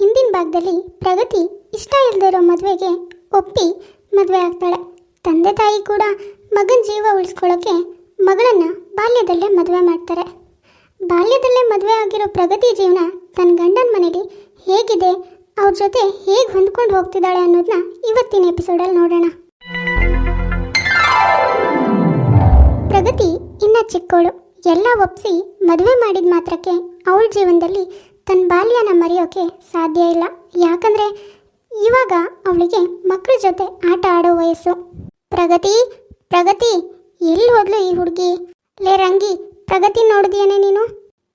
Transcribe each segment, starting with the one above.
ಹಿಂದಿನ ಭಾಗದಲ್ಲಿ ಪ್ರಗತಿ ಇಷ್ಟ ಇಲ್ಲದೆ ಇರೋ ಮದುವೆಗೆ ಒಪ್ಪಿ ಮದುವೆ ಆಗ್ತಾಳೆ. ತಂದೆ ತಾಯಿ ಕೂಡ ಮಗನ ಜೀವ ಉಳಿಸ್ಕೊಳ್ಳೋಕೆ ಮಗಳನ್ನು ಬಾಲ್ಯದಲ್ಲೇ ಮದುವೆ ಮಾಡ್ತಾರೆ. ಬಾಲ್ಯದಲ್ಲೇ ಮದುವೆ ಆಗಿರೋ ಪ್ರಗತಿ ಜೀವನ ತನ್ನ ಗಂಡನ ಮನೇಲಿ ಹೇಗಿದೆ, ಅವ್ರ ಜೊತೆ ಹೇಗೆ ಹೊಂದ್ಕೊಂಡು ಹೋಗ್ತಿದ್ದಾಳೆ ಅನ್ನೋದನ್ನ ಇವತ್ತಿನ ಎಪಿಸೋಡಲ್ಲಿ ನೋಡೋಣ. ಪ್ರಗತಿ ಇನ್ನ ಚಿಕ್ಕವಳು ಎಲ್ಲ ಒಪ್ಸಿ ಮದುವೆ ಮಾಡಿದ ಮಾತ್ರಕ್ಕೆ ಅವಳ ಜೀವನದಲ್ಲಿ ತನ್ನ ಬಾಲ್ಯನ ಮರೆಯೋಕೆ ಸಾಧ್ಯ ಇಲ್ಲ. ಯಾಕಂದ್ರೆ ಇವಾಗ ಅವಳಿಗೆ ಮಕ್ಕಳ ಜೊತೆ ಆಟ ಆಡೋ ವಯಸ್ಸು. ಪ್ರಗತಿ ಪ್ರಗತಿ, ಎಲ್ಲಿ ಹೋದ್ಲು ಈ ಹುಡುಗಿ? ಲೇ ರಂಗಿ, ಪ್ರಗತಿ ನೋಡಿದ್ಯಾನೆ ನೀನು?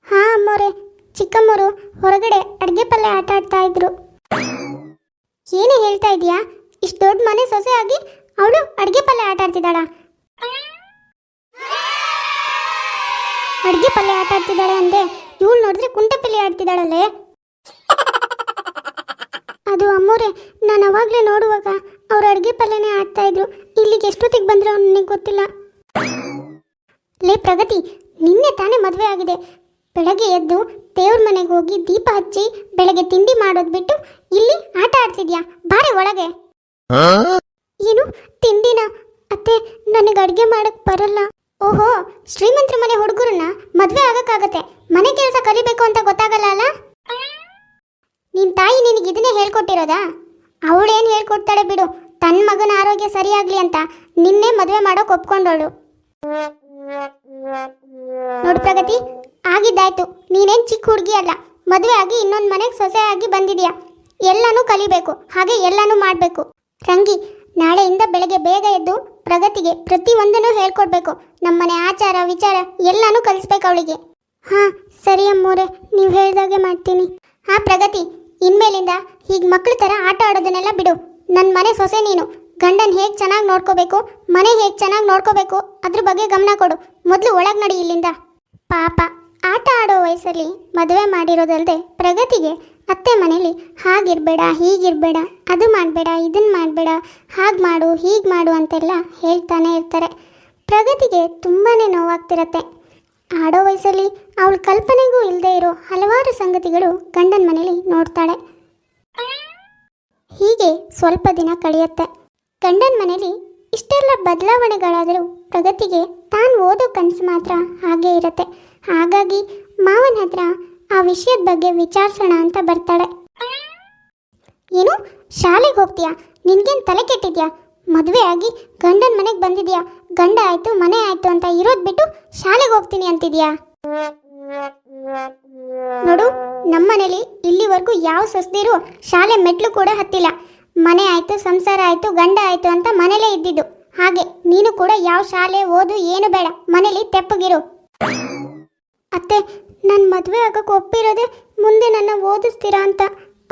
ಹಾ ಅಮ್ಮೋರೆ, ಚಿಕ್ಕಮ್ಮರು ಹೊರಗಡೆ ಅಡುಗೆ ಪಲ್ಯ ಆಟ ಆಡ್ತಾ ಇದ್ರು. ಏನೇ ಹೇಳ್ತಾ ಇದೀಯಾ? ಇಷ್ಟು ದೊಡ್ಡ ಮನೆ ಸೊಸೆ ಆಗಿ ಅವಳು ಅಡುಗೆ ಪಲ್ಯ ಆಟ ಆಡ್ತಿದ್ದಾಳ? ಅಡುಗೆ ಪಲ್ಯ ಆಟ ಆಡ್ತಿದ್ದಾಳೆ ಅಂದೆ ಇವಳು ನೋಡಿದ್ರೆ ಕುಂಟಪಿಲಿ ಆಡ್ತಿದ್ದಾಳಲ್ಲ? ಅದು ಅಮ್ಮೋರೆ ನಾನು ಅವಾಗಲೇ ನೋಡುವಾಗ ಅವ್ರು ಅಡುಗೆ ಪಲ್ಯನೇ ಆಡ್ತಾ ಇದ್ರು. ಇಲ್ಲಿಗೆ ಎಷ್ಟೊತ್ತಿಗೆ ಬಂದ್ರೆ ನನಗೆ ಗೊತ್ತಿಲ್ಲ. ಲೇ ಪ್ರಗತಿ ನಿನ್ನೆ ತಾನೇ ಮದುವೆ ಆಗಿದೆ. ಬೆಳಗ್ಗೆ ಎದ್ದು ದೇವ್ರ ಮನೆಗೆ ಹೋಗಿ ದೀಪ ಹಚ್ಚಿ ಬೆಳಗ್ಗೆ ತಿಂಡಿ ಮಾಡೋದು ಬಿಟ್ಟು ಇಲ್ಲಿ ಆಟ ಆಡ್ತಿದ್ಯಾ? ಬಾರೆ ಒಳಗೆ. ಏನು? ತಿಂಡಿನ? ಅತ್ತೆ ನನಗೆ ಅಡುಗೆ ಮಾಡಕ್ ಬರಲ್ಲ. ಓಹೋ, ಶ್ರೀಮಂತರ ಮನೆ ಹುಡುಗರನ್ನ ಮದ್ವೆ ಆಗಕ್ಕಾಗತ್ತೆ. ಮನೆ ಕೆಲಸ ಕಲಿಬೇಕು ಅಂತ ಗೊತ್ತಾಗಲ್ಲ ಅಲ್ಲ? ನಿನ್ ತಾಯಿ ನಿನಗೆ ಇದನ್ನೇ ಹೇಳ್ಕೊಟ್ಟಿರೋದಾ? ಅವಳೇನು ಹೇಳ್ಕೊಡ್ತಾಳೆ ಬಿಡು. ತನ್ನ ಮಗನ ಆರೋಗ್ಯ ಸರಿಯಾಗ್ಲಿ ಅಂತ ನಿನ್ನೆ ಮದುವೆ ಮಾಡೋಕ್ ಒಪ್ಕೊಂಡವಳು. ನೋಡು ಪ್ರಗತಿ, ಆಗಿದ್ದಾಯ್ತು. ನೀನೇನ್ ಚಿಕ್ಕ ಹುಡುಗಿ ಅಲ್ಲ. ಮದುವೆ ಆಗಿ ಇನ್ನೊಂದು ಮನೆಗೆ ಸೊಸೆ ಆಗಿ ಬಂದಿದ್ಯಾ? ಎಲ್ಲನೂ ಕಲಿಬೇಕು, ಹಾಗೆ ಎಲ್ಲನೂ ಮಾಡಬೇಕು. ರಂಗಿ, ನಾಳೆಯಿಂದ ಬೆಳಗ್ಗೆ ಬೇಗ ಎದ್ದು ಪ್ರಗತಿಗೆ ಪ್ರತಿಯೊಂದನ್ನು ಹೇಳ್ಕೊಡ್ಬೇಕು. ನಮ್ಮನೆ ಆಚಾರ, ವಿಚಾರ ಎಲ್ಲಾನು ಕಲಿಸ್ಬೇಕು ಅವಳಿಗೆ. ಹಾ, ಸರಿ ಅಮ್ಮೋರೆ, ನೀವು ಹೇಳಿದಾಗೆ ಮಾಡ್ತೀನಿ. ಹಾ ಪ್ರಗತಿ, ಇನ್ಮೇಲಿಂದ ಹೀಗೆ ಮಕ್ಳ ಥರ ಆಟ ಆಡೋದನ್ನೆಲ್ಲ ಬಿಡು. ನನ್ನ ಮನೆ ಸೊಸೆ ನೀನು. ಗಂಡನ್ ಹೇಗೆ ಚೆನ್ನಾಗಿ ನೋಡ್ಕೋಬೇಕು, ಮನೆ ಹೇಗೆ ಚೆನ್ನಾಗಿ ನೋಡ್ಕೋಬೇಕು, ಅದ್ರ ಬಗ್ಗೆ ಗಮನ ಕೊಡು. ಮೊದಲು ಒಳಗೆ ನಡಿ ಇಲ್ಲಿಂದ. ಪಾಪ, ಆಟ ಆಡೋ ವಯಸ್ಸಲ್ಲಿ ಮದುವೆ ಮಾಡಿರೋದಲ್ಲದೆ ಪ್ರಗತಿಗೆ ಅತ್ತೆ ಮನೇಲಿ ಹಾಗಿರ್ಬೇಡ, ಹೀಗಿರ್ಬೇಡ, ಅದು ಮಾಡಬೇಡ ಇದನ್ನು ಮಾಡಬೇಡ, ಹಾಗೆ ಮಾಡು, ಹೀಗೆ ಮಾಡು ಅಂತೆಲ್ಲ ಹೇಳ್ತಾನೆ ಇರ್ತಾರೆ. ಪ್ರಗತಿಗೆ ತುಂಬಾ ನೋವಾಗ್ತಿರತ್ತೆ. ಆಡೋ ವಯಸ್ಸಲ್ಲಿ ಅವಳ ಕಲ್ಪನೆಗೂ ಇಲ್ಲದೆ ಇರೋ ಹಲವಾರು ಸಂಗತಿಗಳು ಗಂಡನ ಮನೇಲಿ ನೋಡ್ತಾಳೆ. ಹೀಗೆ ಸ್ವಲ್ಪ ದಿನ ಕಳೆಯುತ್ತೆ. ಗಂಡನ ಮನೇಲಿ ಇಷ್ಟೆಲ್ಲ ಬದಲಾವಣೆಗಳಾದರೂ ಪ್ರಗತಿಗೆ ತಾನು ಓದೋ ಕನಸು ಮಾತ್ರ ಹಾಗೇ ಇರತ್ತೆ. ಹಾಗಾಗಿ ಮಾವನ ಹತ್ರ ಆ ವಿಷಯದ ಬಗ್ಗೆ ವಿಚಾರಿಸೋಣ ಅಂತ ಬರ್ತಾಳೆ. ಏನು? ಶಾಲೆಗೆ ಹೋಗ್ತೀಯಾ? ನಿನ್ಗೇನು ತಲೆ ಕೆಟ್ಟಿದ್ಯಾ? ಮದುವೆ ಆಗಿ ಗಂಡನ ಮನೆಗೆ ಬಂದಿದ್ಯಾ? ಗಂಡ ಆಯ್ತು, ಮನೆ ಆಯ್ತು ಅಂತ ಇರೋದ್ ಬಿಟ್ಟು ಶಾಲೆಗೆ ಹೋಗ್ತೀನಿ ಅಂತಿದ್ಯಾ? ನೋಡು ನಮ್ಮನೇಲಿ ಇಲ್ಲಿವರೆಗೂ ಯಾವ ಸೊಸ್ದಿರು ಶಾಲೆ ಮೆಟ್ಲು ಕೂಡ ಹತ್ತಿಲ್ಲ. ಮನೆ ಆಯ್ತು, ಸಂಸಾರ ಆಯ್ತು, ಗಂಡ ಆಯ್ತು ಅಂತ ಮನೇಲೇ ಇದ್ದಿದ್ದು. ಹಾಗೆ ನೀನು ಕೂಡ ಯಾವ ಶಾಲೆ, ಓದು, ಏನು ಬೇಡ, ಮನೇಲಿ ತೆಪ್ಪಗಿರು. ಅತ್ತೆ ನನ್ನ ಮದುವೆ ಆಗಕ್ಕೆ ಒಪ್ಪಿರೋದೆ ಮುಂದೆ ನನ್ನ ಓದಿಸ್ತೀರಾ ಅಂತ.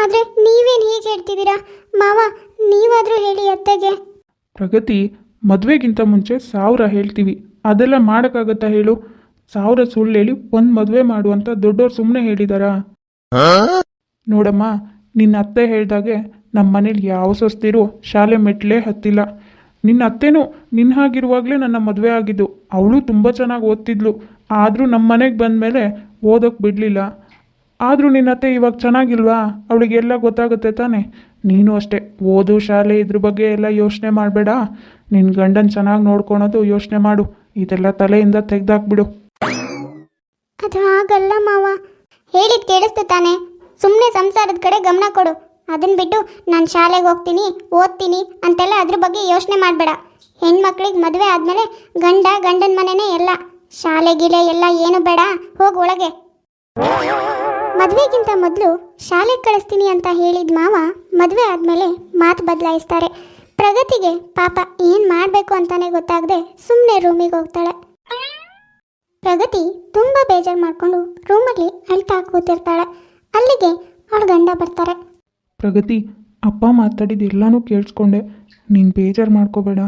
ಆದರೆ ನೀವೇನು ಹೀಗೆ ಹೇಳ್ತಿದ್ದೀರಾ? ಮಾವ, ನೀವಾದರೂ ಹೇಳಿ ಅತ್ತೆಗೆ. ಪ್ರಗತಿ ಮದುವೆಗಿಂತ ಮುಂಚೆ ಸಾವಿರ ಹೇಳ್ತೀವಿ. ಅದೆಲ್ಲ ಮಾಡೋಕ್ಕಾಗತ್ತಾ ಹೇಳು? ಸಾವಿರ ಸುಳ್ಳು ಹೇಳಿ ಒಂದ್ ಮದುವೆ ಮಾಡು ಅಂತ ದೊಡ್ಡವ್ರು ಸುಮ್ಮನೆ ಹೇಳಿದಾರಾ? ನೋಡಮ್ಮ, ನಿನ್ನ ಅತ್ತೆ ಹೇಳ್ದಾಗೆ ನಮ್ಮ ಮನೇಲಿ ಯಾವ ಸೊಸ್ತಿರು ಶಾಲೆ ಮೆಟ್ಲೇ ಹತ್ತಿಲ್ಲ. ನಿನ್ನ ಅತ್ತೆನೂ ನಿನ್ನ ಹಾಗಿರುವಾಗಲೇ ನನ್ನ ಮದುವೆ ಆಗಿದ್ದು. ಅವಳು ತುಂಬ ಚೆನ್ನಾಗಿ ಓದ್ತಿದ್ಲು. ಆದರೂ ನಮ್ಮ ಮನೆಗೆ ಬಂದಮೇಲೆ ಓದೋಕ್ಕೆ ಬಿಡಲಿಲ್ಲ. ಆದರೂ ನಿನ್ನ ಅತ್ತೆ ಇವಾಗ ಚೆನ್ನಾಗಿಲ್ವಾ? ಅವಳಿಗೆಲ್ಲ ಗೊತ್ತಾಗುತ್ತೆ ತಾನೆ. ನೀನು ಅಷ್ಟೇ. ಓದು, ಶಾಲೆ ಇದ್ರ ಬಗ್ಗೆ ಎಲ್ಲ ಯೋಚನೆ ಮಾಡಬೇಡ. ನಿನ್ನ ಗಂಡನ ಚೆನ್ನಾಗಿ ನೋಡ್ಕೊಳೋದು ಯೋಚನೆ ಮಾಡು. ಇದೆಲ್ಲ ತಲೆಯಿಂದ ತೆಗ್ದಾಕ್ಬಿಡು. ಅದು ಆಗಲ್ಲ ಮಾವ. ಹೇಳಿದ್ ಕೇಳಿಸ್ತು ತಾನೆ. ಸುಮ್ಮನೆ ಸಂಸಾರದ ಕಡೆ ಗಮನ ಕೊಡು. ಅದನ್ನ ಬಿಟ್ಟು ನಾನು ಶಾಲೆಗೆ ಹೋಗ್ತೀನಿ, ಓದ್ತೀನಿ ಅಂತೆಲ್ಲ ಅದ್ರ ಬಗ್ಗೆ ಯೋಚನೆ ಮಾಡಬೇಡ. ಹೆಣ್ಮಕ್ಳಿಗೆ ಮದುವೆ ಆದಮೇಲೆ ಗಂಡ ಗಂಡನ ಮನೆನೇ ಎಲ್ಲ. ಶಾಲೆ ಗಿಲೆ ಎಲ್ಲ ಏನು ಬೇಡ. ಹೋಗಿ ಒಳಗೆ. ಮದುವೆಗಿಂತ ಮೊದಲು ಶಾಲೆಗೆ ಕಳಿಸ್ತೀನಿ ಅಂತ ಹೇಳಿದ ಮಾವ ಮದುವೆ ಆದಮೇಲೆ ಮಾತು ಬದಲಾಯಿಸ್ತಾರೆ. ಪ್ರಗತಿಗೆ ಪಾಪ ಏನು ಮಾಡಬೇಕು ಅಂತಾನೆ ಗೊತ್ತಾಗದೆ ಸುಮ್ಮನೆ ರೂಮಿಗೆ ಹೋಗ್ತಾಳೆ. ಪ್ರಗತಿ ತುಂಬ ಬೇಜಾರು ಮಾಡಿಕೊಂಡು ರೂಮಲ್ಲಿ ಅಳ್ತಾ ಕೂತಿರ್ತಾಳೆ. ಅಲ್ಲಿಗೆ ಅವಳ ಗಂಡ ಬರ್ತಾರೆ. ಪ್ರಗತಿ ಅಪ್ಪ ಮಾತಾಡಿದ ಎಲ್ಲಾನು ಕೇಳಿಸ್ಕೊಂಡೆ. ನೀನು ಬೇಜಾರು ಮಾಡ್ಕೋಬೇಡ.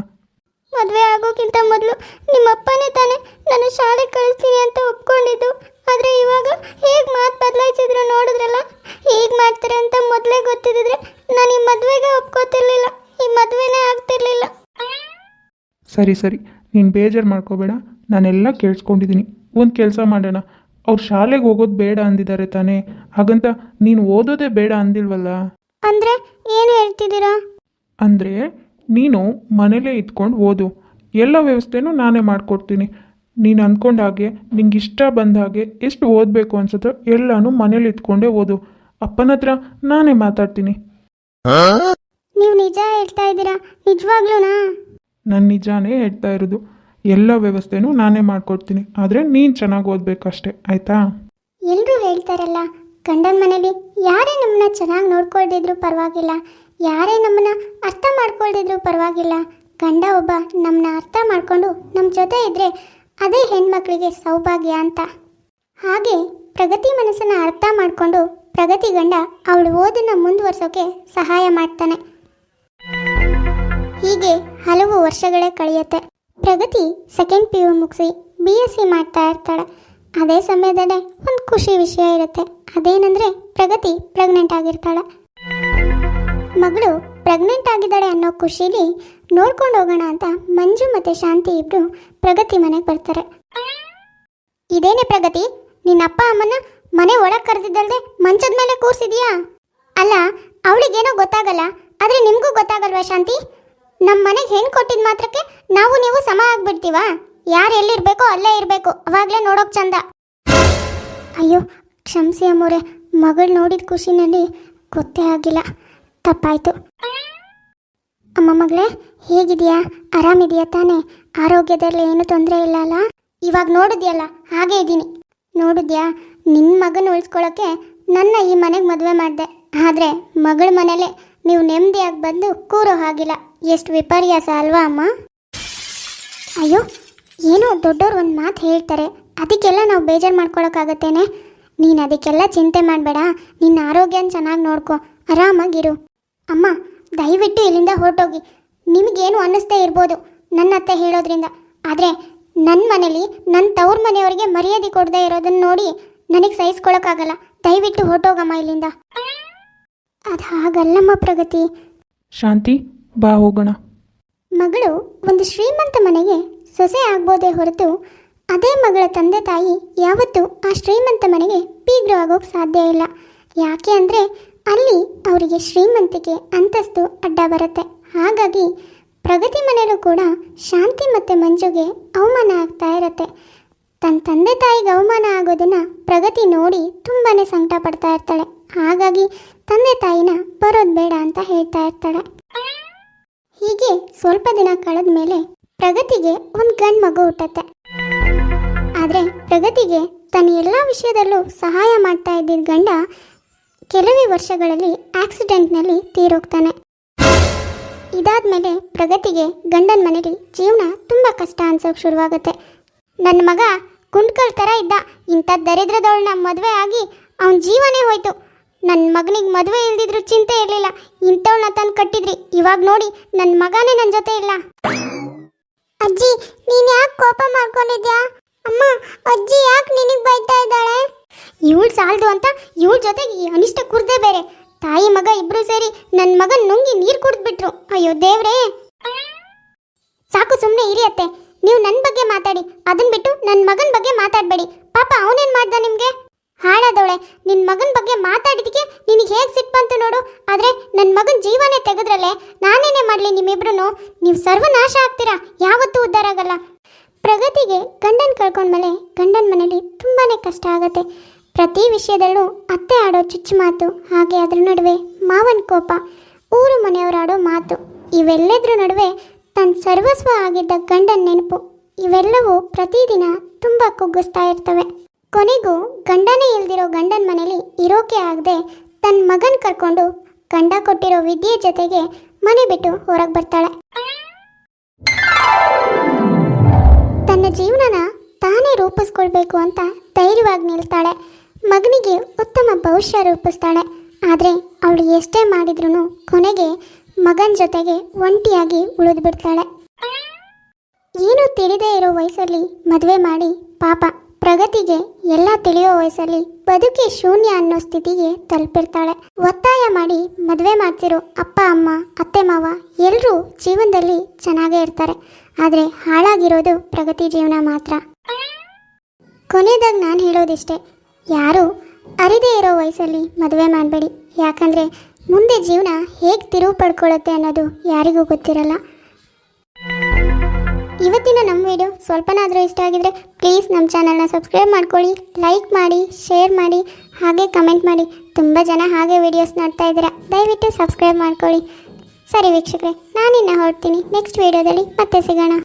ಮದುವೆ ಆಗೋಕ್ಕಿಂತ ಮೊದಲು ನಿಮ್ಮ ಅಪ್ಪನೇ ತಾನೇ ನನ್ನ ಶಾಲೆಗೆ ಕಳಿಸ್ತೀನಿ ಅಂತ ಒಪ್ಕೊಂಡಿದ್ದು. ಆದರೆ ಇವಾಗ ಹೇಗೆ ಮಾತು ಬದಲಾಯಿಸಿದ್ರು ನೋಡಿದ್ರಲ್ಲ? ಹೇಗೆ ಮಾಡ್ತಾರೆ ಅಂತ ಮೊದಲೇ ಗೊತ್ತಿದ್ದಿದ್ರೆ ನಾನು ಈ ಮದುವೆಗೆ ಒಪ್ಕೋತಿರ್ಲಿಲ್ಲ. ಈ ಮದುವೆನೇ ಆಗ್ತಿರ್ಲಿಲ್ಲ. ಸರಿ ಸರಿ. ನೀನು ಬೇಜಾರು ಮಾಡ್ಕೋಬೇಡ. ನಾನೆಲ್ಲ ಕೇಳಿಸ್ಕೊಂಡಿದ್ದೀನಿ ಒಂದು ಕೆಲಸ ಮಾಡೋಣ. ಅವ್ರು ಶಾಲೆಗೆ ಹೋಗೋದು ಬೇಡ ಅಂದಿದ್ದಾರೆ ತಾನೇ. ಹಾಗಂತ ನೀನು ಓದೋದೇ ಬೇಡ ಅಂದಿಲ್ವಲ್ಲ? ಅಂದರೆ ಏನು ಹೇಳ್ತಿದ್ದೀರಾ? ಅಂದರೆ ನೀನು ಮನೇಲೇ ಇದ್ಕೊಂಡು ಓದು. ಎಲ್ಲ ವ್ಯವಸ್ಥೆನೂ ನಾನೇ ಮಾಡಿಕೊಡ್ತೀನಿ. ನೀನು ಅಂದ್ಕೊಂಡ ಹಾಗೆ ನಿಂಗೆ ಇಷ್ಟ ಬಂದ ಹಾಗೆ ಎಷ್ಟು ಓದಬೇಕು ಅನ್ಸುತ್ತೋ ಎಲ್ಲನೂ ಮನೇಲಿ ಇದ್ಕೊಂಡೇ ಓದು. ಅಪ್ಪನ ಹತ್ರ ನಾನೇ ಮಾತಾಡ್ತೀನಿ. ನೀವು ನಿಜ ಹೇಳ್ತಾ ಇದ್ದೀರಾ? ನಿಜವಾಗ್ಲೂನಾ? ನಾನು ನಿಜಾನೇ ಹೇಳ್ತಾ ಇರೋದು. ಎಲ್ಲ ವ್ಯವಸ್ಥೆನೂ ನಾನೇ ಮಾಡ್ಕೊಡ್ತೀನಿ. ಆದರೆ ನೀನು ಚೆನ್ನಾಗಿ ಓದಬೇಕಷ್ಟೇ ಆಯಿತಾ? ಎಲ್ಲರೂ ಹೇಳ್ತಾರಲ್ಲ ಗಂಡನ ಮನೇಲಿ ಯಾರೇ ನಮ್ಮನ್ನ ಚೆನ್ನಾಗಿ ನೋಡ್ಕೊಳ್ದಿದ್ರು ಪರವಾಗಿಲ್ಲ. ಯಾರೇ ನಮ್ಮನ್ನ ಅರ್ಥ ಮಾಡ್ಕೊಳ್ದಿದ್ರು ಪರವಾಗಿಲ್ಲ. ಗಂಡ ಒಬ್ಬ ನಮ್ಮನ್ನ ಅರ್ಥ ಮಾಡಿಕೊಂಡು ನಮ್ಮ ಜೊತೆ ಇದ್ದರೆ ಅದೇ ಹೆಣ್ಮಕ್ಳಿಗೆ ಸೌಭಾಗ್ಯ ಅಂತ. ಹಾಗೆ ಪ್ರಗತಿ ಮನಸ್ಸನ್ನು ಅರ್ಥ ಮಾಡಿಕೊಂಡು ಪ್ರಗತಿ ಗಂಡ ಅವಳು ಓದನ್ನು ಮುಂದುವರ್ಸೋಕೆ ಸಹಾಯ ಮಾಡ್ತಾನೆ. ಹೀಗೆ ಹಲವು ವರ್ಷಗಳೇ ಕಳೆಯುತ್ತೆ. ಪ್ರಗತಿ ಸೆಕೆಂಡ್ ಪಿ ಯು ಮುಗಿಸಿ ಬಿ ಎಸ್ ಸಿ ಮಾಡ್ತಾ ಇರ್ತಾಳೆ. ಅದೇ ಸಮಯದಲ್ಲೇ ಒಂದು ಖುಷಿ ವಿಷಯ ಇರುತ್ತೆ. ಅದೇನಂದ್ರೆ ಪ್ರಗತಿ ಪ್ರೆಗ್ನೆಂಟ್ ಆಗಿರ್ತಾಳೆ. ಮಗಳು ಪ್ರೆಗ್ನೆಂಟ್ ಆಗಿದ್ದಾಳೆ ಅನ್ನೋ ಖುಷಿಲಿ ನೋಡ್ಕೊಂಡು ಹೋಗೋಣ ಅಂತ ಮಂಜು ಮತ್ತೆ ಶಾಂತಿ ಇಬ್ರು ಪ್ರಗತಿ ಮನೆಗೆ ಬರ್ತಾರೆ. ಇದೇನೇ ಪ್ರಗತಿ? ನಿನ್ನ ಅಪ್ಪ ಅಮ್ಮನ ಮನೆ ಒಳಗೆ ಕರೆದಿದ್ದಲ್ದೆ ಮಂಚದ ಮೇಲೆ ಕೂರ್ಸಿದೀಯಾ? ಅಲ್ಲ, ಅವಳಿಗೇನೋ ಗೊತ್ತಾಗಲ್ಲ, ಆದರೆ ನಿಮಗೂ ಗೊತ್ತಾಗಲ್ವಾ ಶಾಂತಿ? ನಮ್ಮ ಮನೆಗೆ ಹೆಣ್ಣು ಕೊಟ್ಟಿದ ಮಾತ್ರಕ್ಕೆ ನಾವು ನೀವು ಸಮ ಆಗ್ಬಿಡ್ತೀವಾ? ಯಾರು ಎಲ್ಲಿರ್ಬೇಕೋ ಅಲ್ಲೇ ಇರಬೇಕು. ಅವಾಗಲೇ ನೋಡೋಕೆ ಚಂದ. ಅಯ್ಯೋ, ಕ್ಷಮಿಸಿ ಅಮ್ಮೋರೆ. ಮಗಳು ನೋಡಿದ ಖುಷಿನಲ್ಲಿ ಗೊತ್ತೇ ಆಗಿಲ್ಲ. ತಪ್ಪಾಯ್ತು. ಅಮ್ಮ ಮಗಳೇ, ಹೇಗಿದೆಯಾ? ಆರಾಮಿದೆಯಾ ತಾನೇ? ಆರೋಗ್ಯದಲ್ಲಿ ಏನು ತೊಂದರೆ ಇಲ್ಲ ಅಲ್ಲ? ಇವಾಗ ನೋಡಿದ್ಯಲ್ಲ, ಹಾಗೆ ಇದ್ದೀನಿ. ನೋಡಿದ್ಯಾ? ನಿನ್ನ ಮಗನ ಉಳಿಸ್ಕೊಳ್ಳೋಕ್ಕೆ ನನ್ನ ಈ ಮನೆಗೆ ಮದುವೆ ಮಾಡಿದೆ. ಆದರೆ ಮಗಳ ಮನೇಲೆ ನೀವು ನೆಮ್ಮದಿಯಾಗಿ ಬಂದು ಕೂರೋ ಹಾಗಿಲ್ಲ. ಎಷ್ಟು ವಿಪರ್ಯಾಸ ಅಲ್ವಾ ಅಮ್ಮ? ಅಯ್ಯೋ, ಏನೋ ದೊಡ್ಡವ್ರು ಒಂದು ಮಾತು ಹೇಳ್ತಾರೆ. ಅದಕ್ಕೆಲ್ಲ ನಾವು ಬೇಜಾರು ಮಾಡ್ಕೊಳಕ್ಕಾಗತ್ತೇನೆ? ನೀನು ಅದಕ್ಕೆಲ್ಲ ಚಿಂತೆ ಮಾಡಬೇಡ. ನಿನ್ನ ಆರೋಗ್ಯನ ಚೆನ್ನಾಗಿ ನೋಡ್ಕೊ. ಆರಾಮಾಗಿರು. ಅಮ್ಮ, ದಯವಿಟ್ಟು ಇಲ್ಲಿಂದ ಹೊರಟೋಗಿ. ನಿಮಗೇನು ಅನ್ನಿಸ್ತೇ ಇರ್ಬೋದು ನನ್ನ ಅತ್ತೆ ಹೇಳೋದ್ರಿಂದ. ಆದರೆ ನನ್ನ ಮನೇಲಿ ನನ್ನ ತವ್ರ ಮನೆಯವರಿಗೆ ಮರ್ಯಾದೆ ಕೊಡದೇ ಇರೋದನ್ನ ನೋಡಿ ನನಗೆ ಸಹಿಸ್ಕೊಳಕ್ಕಾಗಲ್ಲ. ದಯವಿಟ್ಟು ಹೊರಟೋಗಮ್ಮ ಇಲ್ಲಿಂದ. ಅದು ಹಾಗಲ್ಲಮ್ಮ ಪ್ರಗತಿ. ಶಾಂತಿ ಬಾ ಹೋಗೋಣ. ಮಗಳು ಒಂದು ಶ್ರೀಮಂತ ಮನೆಗೆ ಸೊಸೆ ಆಗ್ಬೋದೇ ಹೊರತು ಅದೇ ಮಗಳ ತಂದೆ ತಾಯಿ ಯಾವತ್ತೂ ಆ ಶ್ರೀಮಂತ ಮನೆಗೆ ಬೀಗ್ರು ಆಗೋಕೆ ಸಾಧ್ಯ ಇಲ್ಲ. ಯಾಕೆ ಅಂದರೆ ಅಲ್ಲಿ ಅವರಿಗೆ ಶ್ರೀಮಂತಿಕೆ ಅಂತಸ್ತು ಅಡ್ಡ ಬರುತ್ತೆ. ಹಾಗಾಗಿ ಪ್ರಗತಿ ಮನೆಯಲ್ಲೂ ಕೂಡ ಶಾಂತಿ ಮತ್ತು ಮಂಜುಗೆ ಅವಮಾನ ಆಗ್ತಾ ಇರತ್ತೆ. ತನ್ನ ತಂದೆ ತಾಯಿಗೆ ಅವಮಾನ ಆಗೋದನ್ನು ಪ್ರಗತಿ ನೋಡಿ ತುಂಬಾ ಸಂಕಟ ಪಡ್ತಾ ಇರ್ತಾಳೆ. ಹಾಗಾಗಿ ತಂದೆ ತಾಯಿನ ಬರೋದು ಬೇಡ ಅಂತ ಹೇಳ್ತಾ ಇರ್ತಾಳೆ. ಹೀಗೆ ಸ್ವಲ್ಪ ದಿನ ಕಳೆದ ಮೇಲೆ ಪ್ರಗತಿಗೆ ಒಂದು ಗಂಡು ಮಗು ಹುಟ್ಟತ್ತೆ. ಆದರೆ ಪ್ರಗತಿಗೆ ತನ್ನ ಎಲ್ಲ ವಿಷಯದಲ್ಲೂ ಸಹಾಯ ಮಾಡ್ತಾ ಇದ್ದಿದ್ದ ಗಂಡ ಕೆಲವೇ ವರ್ಷಗಳಲ್ಲಿ ಆಕ್ಸಿಡೆಂಟ್ನಲ್ಲಿ ತೀರೋಗ್ತಾನೆ. ಇದಾದ್ಮೇಲೆ ಪ್ರಗತಿಗೆ ಗಂಡನ ಮನೇಲಿ ಜೀವನ ತುಂಬ ಕಷ್ಟ ಅನ್ಸೋಕೆ ಶುರುವಾಗುತ್ತೆ. ನನ್ನ ಮಗ ಕುಂಡ್ಕಲ್ ಥರ ಇದ್ದ ಇಂಥ ದರಿದ್ರದವಳನ್ನ ಮದುವೆ ಆಗಿ ಅವನ ಜೀವನೇ ಹೋಯ್ತು. ನನ್ನ ಮಗನಿಗೆ ಮದುವೆ ಇಲ್ದಿದ್ರು ಚಿಂತೆ ಇರಲಿಲ್ಲ. ಇಂಥವ್ನ ತಂದು ಕಟ್ಟಿದ್ರಿ. ಇವಾಗ ನೋಡಿ ನನ್ನ ಮಗನೇ ನನ್ನ ಜೊತೆ ಇಲ್ಲ. ಅಜ್ಜಿ, ನೀನು ಯಾಕೆ ಕೋಪ ಮಾಡ್ಕೊಂಡಿದ್ಯಾ? ಅಮ್ಮ, ಅಜ್ಜಿ ಯಾಕೆ ನಿನಗೆ ಬೈತಾ ಇದ್ದಾಳೆ? ಇವಳು ಸಾಲದು ಅಂತ ಇವಳ ಜೊತೆಗೆ ಈ ಅನಿಷ್ಟ ಕುರ್ದೇ ಬೇರೆ. ತಾಯಿ ಮಗ ಇಬ್ರು ಸೇರಿ ನನ್ನ ಮಗನ್ ನುಂಗಿ ನೀರು ಕುಡಿದ್ಬಿಟ್ರು. ಅಯ್ಯೋ ದೇವ್ರೇ! ಸಾಕು ಸುಮ್ಮನೆ ಇರಿಯತ್ತೆ ನೀವು ನನ್ನ ಬಗ್ಗೆ ಮಾತಾಡಿ. ಅದನ್ನ ಬಿಟ್ಟು ನನ್ನ ಮಗನ ಬಗ್ಗೆ ಮಾತಾಡಬೇಡಿ. ಪಾಪ ಅವನೇನು ಮಾಡ್ದ ನಿಮಗೆ? ಹಾಳಾದವಳೆ ನಿನ್ನ ಮಗನ ಬಗ್ಗೆ ಮಾತಾಡಿದಕ್ಕೆ ನಿನಗೆ ಹೇಗೆ ಸಿಟ್ಟು ಬಂತು ನೋಡು. ಆದರೆ ನನ್ನ ಮಗನ ಜೀವನೇ ತೆಗೆದ್ರಲ್ಲೇ, ನಾನೇನೇ ಮಾಡಲಿ ನಿಮ್ಮಿಬ್ರು ನೀವು ಸರ್ವನಾಶ ಆಗ್ತೀರಾ, ಯಾವತ್ತೂ ಉದ್ಧಾರ ಆಗಲ್ಲ. ಪ್ರಗತಿಗೆ ಗಂಡನ ಕಳ್ಕೊಂಡ್ಮೇಲೆ ಗಂಡನ ಮನೇಲಿ ತುಂಬಾ ಕಷ್ಟ ಆಗುತ್ತೆ. ಪ್ರತಿ ವಿಷಯದಲ್ಲೂ ಅತ್ತೆ ಆಡೋ ಚುಚ್ಚು ಮಾತು, ಹಾಗೆ ಅದ್ರ ನಡುವೆ ಮಾವನ ಕೋಪ, ಊರು ಮನೆಯವರು ಆಡೋ ಮಾತು, ಇವೆಲ್ಲದ್ರ ನಡುವೆ ತನ್ನ ಸರ್ವಸ್ವ ಆಗಿದ್ದ ಗಂಡನ ನೆನಪು, ಇವೆಲ್ಲವೂ ಪ್ರತಿದಿನ ತುಂಬ ಕುಗ್ಗಿಸ್ತಾ ಇರ್ತವೆ. ಕೊನೆಗೂ ಗಂಡನೇ ಇಲ್ದಿರೋ ಗಂಡನ ಮನೇಲಿ ಇರೋಕೆ ಆಗದೆ ತನ್ನ ಮಗನ ಕರ್ಕೊಂಡು ಗಂಡ ಕೊಟ್ಟಿರೋ ವಿದ್ಯೆ ಜೊತೆಗೆ ಮನೆ ಬಿಟ್ಟು ಹೊರಗೆ ಬರ್ತಾಳೆ. ತನ್ನ ಜೀವನನ ತಾನೇ ರೂಪಿಸ್ಕೊಳ್ಬೇಕು ಅಂತ ಧೈರ್ಯವಾಗಿ ನಿಲ್ತಾಳೆ. ಮಗನಿಗೆ ಉತ್ತಮ ಭವಿಷ್ಯ ರೂಪಿಸ್ತಾಳೆ. ಆದರೆ ಅವಳು ಎಷ್ಟೇ ಮಾಡಿದ್ರೂ ಕೊನೆಗೆ ಮಗನ ಜೊತೆಗೆ ಒಂಟಿಯಾಗಿ ಉಳಿದು ಬಿಡ್ತಾಳೆ. ಏನು ತಿಳಿದೇ ಇರೋ ವಯಸ್ಸಲ್ಲಿ ಮದುವೆ ಮಾಡಿ ಪಾಪ. ಪ್ರಗತಿಗೆ ಎಲ್ಲ ತಿಳಿಯೋ ವಯಸ್ಸಲ್ಲಿ ಬದುಕಿ ಶೂನ್ಯ ಅನ್ನೋ ಸ್ಥಿತಿಗೆ ತಲುಪಿರ್ತಾಳೆ. ಒತ್ತಾಯ ಮಾಡಿ ಮದುವೆ ಮಾಡ್ತಿರೋ ಅಪ್ಪ, ಅಮ್ಮ, ಅತ್ತೆ, ಮಾವ ಎಲ್ಲರೂ ಜೀವನದಲ್ಲಿ ಚೆನ್ನಾಗೇ ಇರ್ತಾರೆ. ಆದರೆ ಹಾಳಾಗಿರೋದು ಪ್ರಗತಿ ಜೀವನ ಮಾತ್ರ. ಕೊನೆಯದಾಗಿ ನಾನು ಹೇಳೋದಿಷ್ಟೇ, ಯಾರು ಅರಿದೇ ಇರೋ ವಯಸ್ಸಲ್ಲಿ ಮದುವೆ ಮಾಡಬೇಡಿ. ಯಾಕಂದರೆ ಮುಂದೆ ಜೀವನ ಹೇಗೆ ತಿರುವು ಪಡ್ಕೊಳ್ಳುತ್ತೆ ಅನ್ನೋದು ಯಾರಿಗೂ ಗೊತ್ತಿರಲ್ಲ. ಇವತ್ತಿನ ನಮ್ಮ ವಿಡಿಯೋ ಸ್ವಲ್ಪನಾದರೂ ಇಷ್ಟ ಆಗಿದ್ರೆ ಪ್ಲೀಸ್ ನಮ್ಮ ಚಾನಲ್ನ ಸಬ್ಸ್ಕ್ರೈಬ್ ಮಾಡ್ಕೊಳ್ಳಿ ಲೈಕ್ ಮಾಡಿ ಶೇರ್ ಮಾಡಿ, ಹಾಗೆ ಕಮೆಂಟ್ ಮಾಡಿ. ತುಂಬ ಜನ ಹಾಗೆ ವಿಡಿಯೋಸ್ ನೋಡ್ತಾ ಇದ್ದೀರಾ. ದಯವಿಟ್ಟು ಸಬ್ಸ್ಕ್ರೈಬ್ ಮಾಡ್ಕೊಳ್ಳಿ. ಸರಿ ವೀಕ್ಷಕರೇ, ನಾನಿನ್ನ ಹೊರಡ್ತೀನಿ. ನೆಕ್ಸ್ಟ್ ವಿಡಿಯೋದಲ್ಲಿ ಮತ್ತೆ ಸಿಗೋಣ.